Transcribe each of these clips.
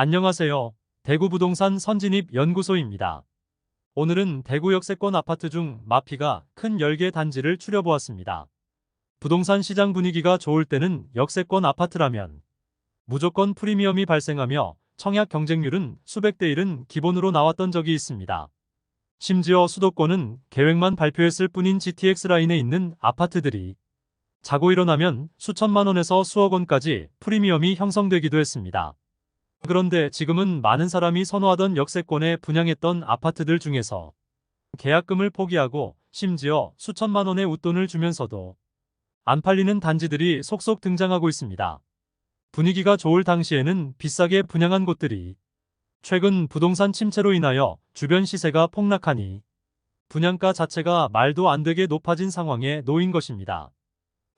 안녕하세요. 대구 부동산 선진입 연구소입니다. 오늘은 대구 역세권 아파트 중 마피가 큰 10개 단지를 추려보았습니다. 부동산 시장 분위기가 좋을 때는 역세권 아파트라면 무조건 프리미엄이 발생하며 청약 경쟁률은 수백 대 1은 기본으로 나왔던 적이 있습니다. 심지어 수도권은 계획만 발표했을 뿐인 GTX 라인에 있는 아파트들이 자고 일어나면 수천만 원에서 수억 원까지 프리미엄이 형성되기도 했습니다. 그런데 지금은 많은 사람이 선호하던 역세권에 분양했던 아파트들 중에서 계약금을 포기하고 심지어 수천만 원의 웃돈을 주면서도 안 팔리는 단지들이 속속 등장하고 있습니다. 분위기가 좋을 당시에는 비싸게 분양한 곳들이 최근 부동산 침체로 인하여 주변 시세가 폭락하니 분양가 자체가 말도 안 되게 높아진 상황에 놓인 것입니다.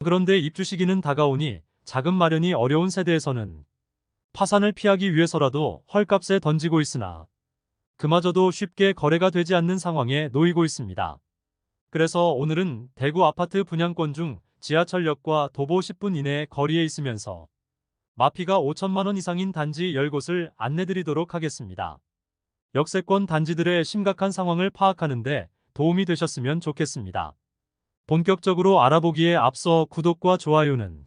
그런데 입주 시기는 다가오니 자금 마련이 어려운 세대에서는 파산을 피하기 위해서라도 헐값에 던지고 있으나 그마저도 쉽게 거래가 되지 않는 상황에 놓이고 있습니다. 그래서 오늘은 대구 아파트 분양권 중 지하철역과 도보 10분 이내 거리에 있으면서 마피가 5천만 원 이상인 단지 10곳을 안내드리도록 하겠습니다. 역세권 단지들의 심각한 상황을 파악하는데 도움이 되셨으면 좋겠습니다. 본격적으로 알아보기에 앞서 구독과 좋아요는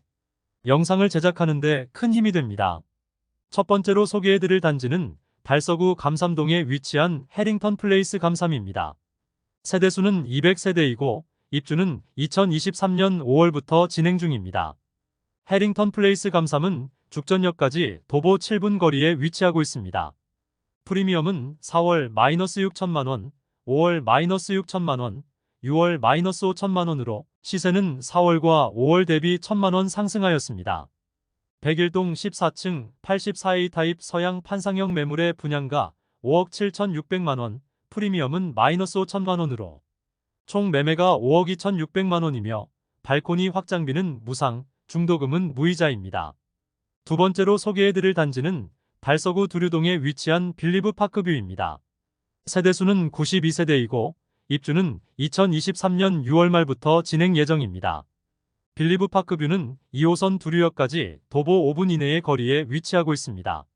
영상을 제작하는데 큰 힘이 됩니다. 첫 번째로 소개해드릴 단지는 달서구 감삼동에 위치한 해링턴 플레이스 감삼입니다. 세대수는 200세대이고 입주는 2023년 5월부터 진행 중입니다. 해링턴 플레이스 감삼은 죽전역까지 도보 7분 거리에 위치하고 있습니다. 프리미엄은 4월 마이너스 6천만원, 5월 마이너스 6천만원, 6월 마이너스 5천만원으로 시세는 4월과 5월 대비 1천만원 상승하였습니다. 101동 14층 84A 타입 서양 판상형 매물의 분양가 5억 7,600만원, 프리미엄은 마이너스 5천만원으로 총 매매가 5억 2,600만원이며 발코니 확장비는 무상, 중도금은 무이자입니다. 두 번째로 소개해드릴 단지는 달서구 두류동에 위치한 빌리브 파크뷰입니다. 세대수는 92세대이고 입주는 2023년 6월 말부터 진행 예정입니다. 빌리브 파크뷰는 2호선 두류역까지 도보 5분 이내의 거리에 위치하고 있습니다.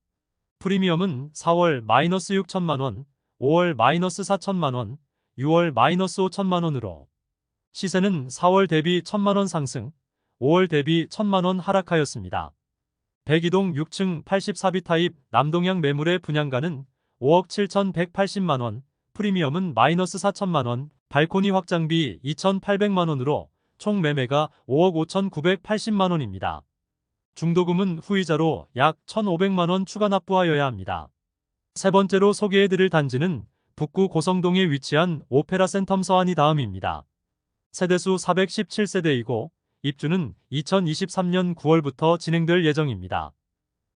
프리미엄은 4월 마이너스 6천만원, 5월 마이너스 4천만원, 6월 마이너스 5천만원으로 시세는 4월 대비 1천만원 상승, 5월 대비 1천만원 하락하였습니다. 102동 6층 84비 타입 남동향 매물의 분양가는 5억 7,180만원, 프리미엄은 마이너스 4천만원, 발코니 확장비 2,800만원으로 총 매매가 5억 5,980만 원입니다. 중도금은 후이자로 약 1,500만 원 추가 납부하여야 합니다. 세 번째로 소개해드릴 단지는 북구 고성동에 위치한 오페라 센텀 서안이 다음입니다. 세대수 417세대이고 입주는 2023년 9월부터 진행될 예정입니다.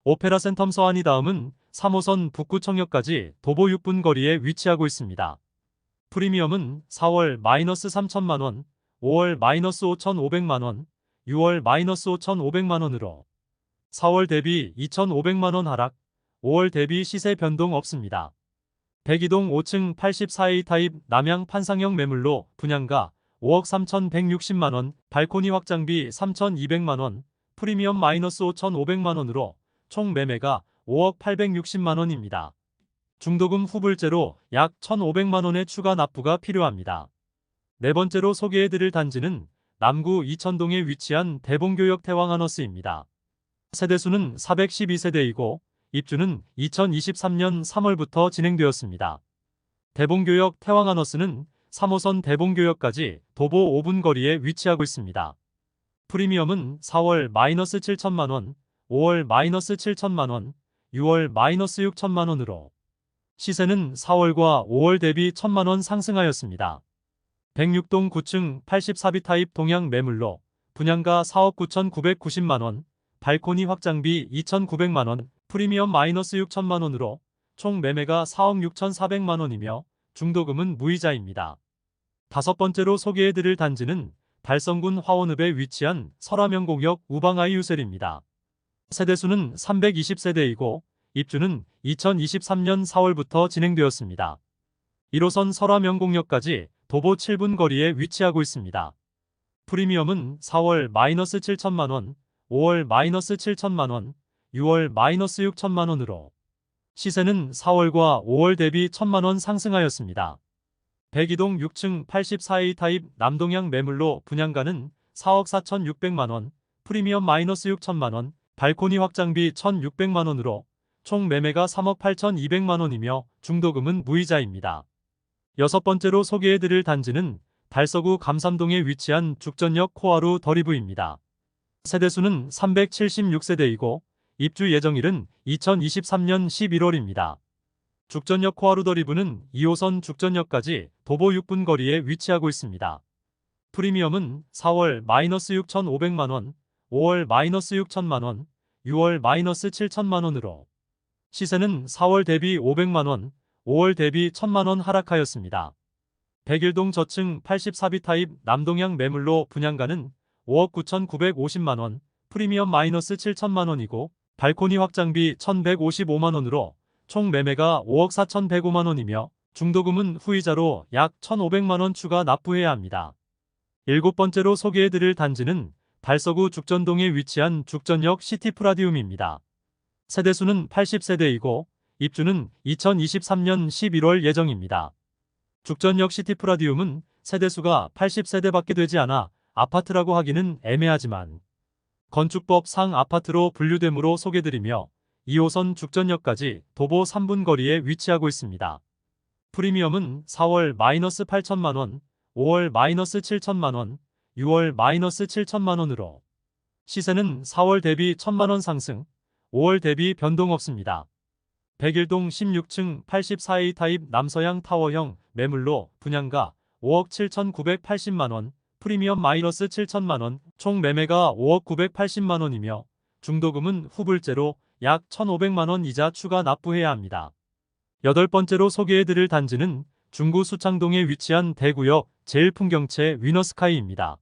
오페라 센텀 서안이 다음은 3호선 북구청역까지 도보 6분 거리에 위치하고 있습니다. 프리미엄은 4월 마이너스 3천만원, 5월 마이너스 5,500만원, 6월 마이너스 5,500만원으로 4월 대비 2,500만원 하락, 5월 대비 시세 변동 없습니다. 102동 5층 84A 타입 남양 판상형 매물로 분양가 5억 3,160만원, 발코니 확장비 3,200만원, 프리미엄 마이너스 5,500만원으로 총 매매가 5억 860만원입니다. 중도금 후불제로 약 1,500만원의 추가 납부가 필요합니다. 네 번째로 소개해드릴 단지는 남구 이천동에 위치한 대봉교역 태왕하너스입니다. 세대수는 412세대이고 입주는 2023년 3월부터 진행되었습니다. 대봉교역 태왕하너스는 3호선 대봉교역까지 도보 5분 거리에 위치하고 있습니다. 프리미엄은 4월 마이너스 7천만원, 5월 마이너스 7천만원, 6월 마이너스 6천만원으로 시세는 4월과 5월 대비 1천만원 상승하였습니다. 106동 9층 84비 타입 동양 매물로 분양가 4억 9,990만원, 발코니 확장비 2,900만원, 프리미엄 마이너스 6천만원으로 총 매매가 4억 6,400만원이며 중도금은 무이자입니다. 다섯 번째로 소개해드릴 단지는 달성군 화원읍에 위치한 설화명공역 우방아이 유셀입니다. 세대수는 320세대이고 입주는 2023년 4월부터 진행되었습니다. 1호선 설화명공역까지 도보 7분 거리에 위치하고 있습니다. 프리미엄은 4월 마이너스 7천만 원, 5월 마이너스 7천만 원, 6월 마이너스 6천만 원으로 시세는 4월과 5월 대비 1천만 원 상승하였습니다. 102동 6층 84A 타입 남동향 매물로 분양가는 4억 4,600만 원, 프리미엄 마이너스 6천만 원, 발코니 확장비 1,600만 원으로 총 매매가 3억 8,200만 원이며 중도금은 무이자입니다. 여섯 번째로 소개해드릴 단지는 달서구 감삼동에 위치한 죽전역 코하루 더리브입니다. 세대수는 376세대이고 입주 예정일은 2023년 11월입니다. 죽전역 코하루 더리브는 2호선 죽전역까지 도보 6분 거리에 위치하고 있습니다. 프리미엄은 4월 마이너스 6,500만원, 5월 마이너스 6천만원, 6월 마이너스 7천만원으로 시세는 4월 대비 500만원, 5월 대비 1000만원 하락하였습니다. 백일동 저층 84비 타입 남동향 매물로 분양가는 5억 9,950만원, 프리미엄 마이너스 7천만원이고 발코니 확장비 1,155만원으로 총 매매가 5억 4,105만원이며 중도금은 후이자로 약 1,500만원 추가 납부해야 합니다. 일곱 번째로 소개해드릴 단지는 달서구 죽전동에 위치한 죽전역 시티프라디움입니다. 세대수는 80세대이고 입주는 2023년 11월 예정입니다. 죽전역 시티프라디움은 세대수가 80세대밖에 되지 않아 아파트라고 하기는 애매하지만 건축법 상 아파트로 분류되므로 소개드리며 2호선 죽전역까지 도보 3분 거리에 위치하고 있습니다. 프리미엄은 4월 마이너스 8천만원, 5월 마이너스 7천만원, 6월 마이너스 7천만원으로 시세는 4월 대비 1천만원 상승, 5월 대비 변동 없습니다. 백일동 16층 84A 타입 남서양 타워형 매물로 분양가 5억 7,980만원, 프리미엄 마이너스 7천만원, 총 매매가 5억 980만원이며 중도금은 후불제로 약 1,500만원 이자 추가 납부해야 합니다. 여덟 번째로 소개해드릴 단지는 중구 수창동에 위치한 대구역 제일풍경채 위너스카이입니다.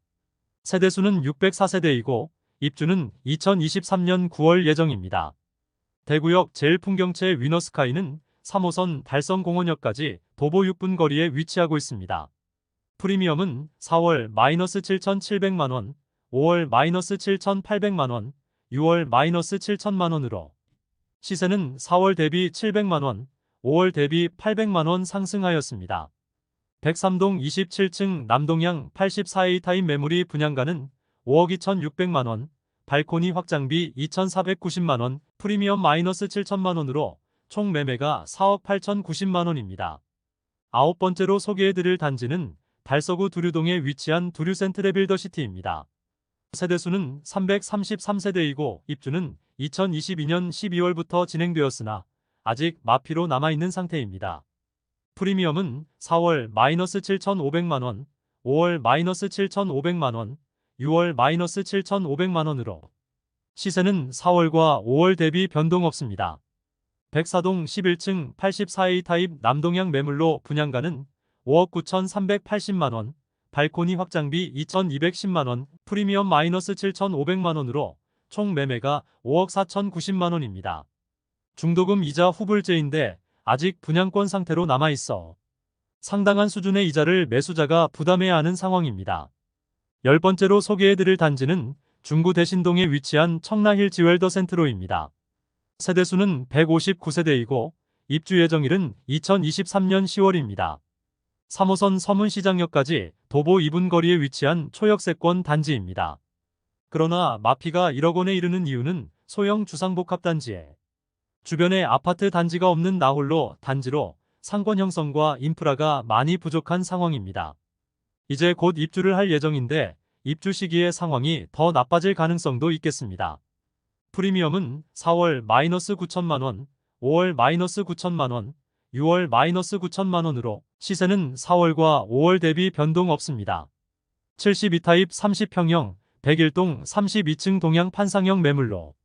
세대수는 604세대이고 입주는 2023년 9월 예정입니다. 대구역 제일풍경채 위너스카이는 3호선 달성공원역까지 도보 6분 거리에 위치하고 있습니다. 프리미엄은 4월 마이너스 7,700만원, 5월 마이너스 7,800만원, 6월 마이너스 7천만원으로 시세는 4월 대비 700만원, 5월 대비 800만원 상승하였습니다. 103동 27층 남동향 84A 타입 매물이 분양가는 5억 2,600만원, 발코니 확장비 2,490만원, 프리미엄 마이너스 7천만원으로 총 매매가 4억 8,090만원입니다. 아홉 번째로 소개해드릴 단지는 달서구 두류동에 위치한 두류센트레 빌더시티입니다. 세대수는 333세대이고 입주는 2022년 12월부터 진행되었으나 아직 마피로 남아있는 상태입니다. 프리미엄은 4월 마이너스 7,500만원, 5월 마이너스 7,500만원, 6월 마이너스 7,500만원으로 시세는 4월과 5월 대비 변동 없습니다. 백사동 11층 84A 타입 남동향 매물로 분양가는 5억 9,380만원, 발코니 확장비 2,210만원, 프리미엄 마이너스 7,500만원으로 총 매매가 5억 4,090만원입니다. 중도금 이자 후불제인데 아직 분양권 상태로 남아있어 상당한 수준의 이자를 매수자가 부담해야 하는 상황입니다. 열 번째로 소개해드릴 단지는 중구 대신동에 위치한 청라힐 지웰더 센트로입니다. 세대수는 159세대이고 입주 예정일은 2023년 10월입니다. 3호선 서문시장역까지 도보 2분 거리에 위치한 초역세권 단지입니다. 그러나 마피가 1억 원에 이르는 이유는 소형 주상복합 단지에 주변에 아파트 단지가 없는 나홀로 단지로 상권 형성과 인프라가 많이 부족한 상황입니다. 이제 곧 입주를 할 예정인데 입주 시기의 상황이 더 나빠질 가능성도 있겠습니다. 프리미엄은 4월 마이너스 9천만 원, 5월 마이너스 9천만 원, 6월 마이너스 9천만 원으로 시세는 4월과 5월 대비 변동 없습니다. 72타입 30평형 101동 32층 동양 판상형 매물로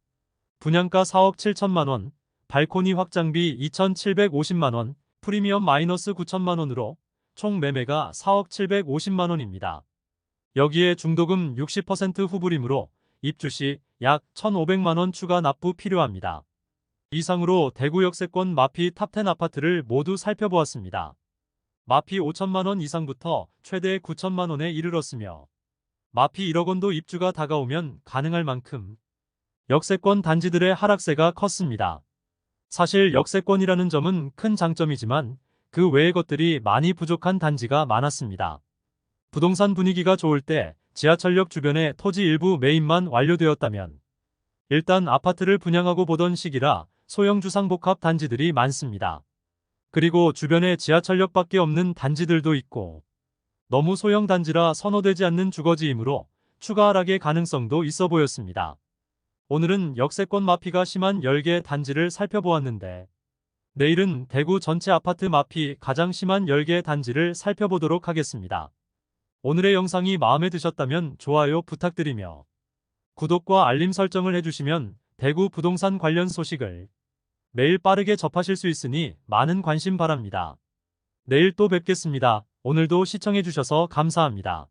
분양가 4억 7천만 원, 발코니 확장비 2,750만 원, 프리미엄 마이너스 9천만 원으로 총 매매가 4억 750만 원입니다. 여기에 중도금 60% 후불이므로 입주 시 약 1,500만 원 추가 납부 필요합니다. 이상으로 대구 역세권 마피 탑10 아파트를 모두 살펴보았습니다. 마피 5천만 원 이상부터 최대 9천만 원에 이르렀으며 마피 1억 원도 입주가 다가오면 가능할 만큼 역세권 단지들의 하락세가 컸습니다. 사실 역세권이라는 점은 큰 장점이지만 그 외의 것들이 많이 부족한 단지가 많았습니다. 부동산 분위기가 좋을 때 지하철역 주변에 토지 일부 매입만 완료되었다면 일단 아파트를 분양하고 보던 시기라 소형 주상복합 단지들이 많습니다. 그리고 주변에 지하철역밖에 없는 단지들도 있고 너무 소형 단지라 선호되지 않는 주거지이므로 추가 하락의 가능성도 있어 보였습니다. 오늘은 역세권 마피가 심한 10개 단지를 살펴보았는데 내일은 대구 전체 아파트 마피 가장 심한 10개 단지를 살펴보도록 하겠습니다. 오늘의 영상이 마음에 드셨다면 좋아요 부탁드리며 구독과 알림 설정을 해주시면 대구 부동산 관련 소식을 매일 빠르게 접하실 수 있으니 많은 관심 바랍니다. 내일 또 뵙겠습니다. 오늘도 시청해주셔서 감사합니다.